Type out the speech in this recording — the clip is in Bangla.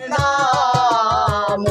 নাম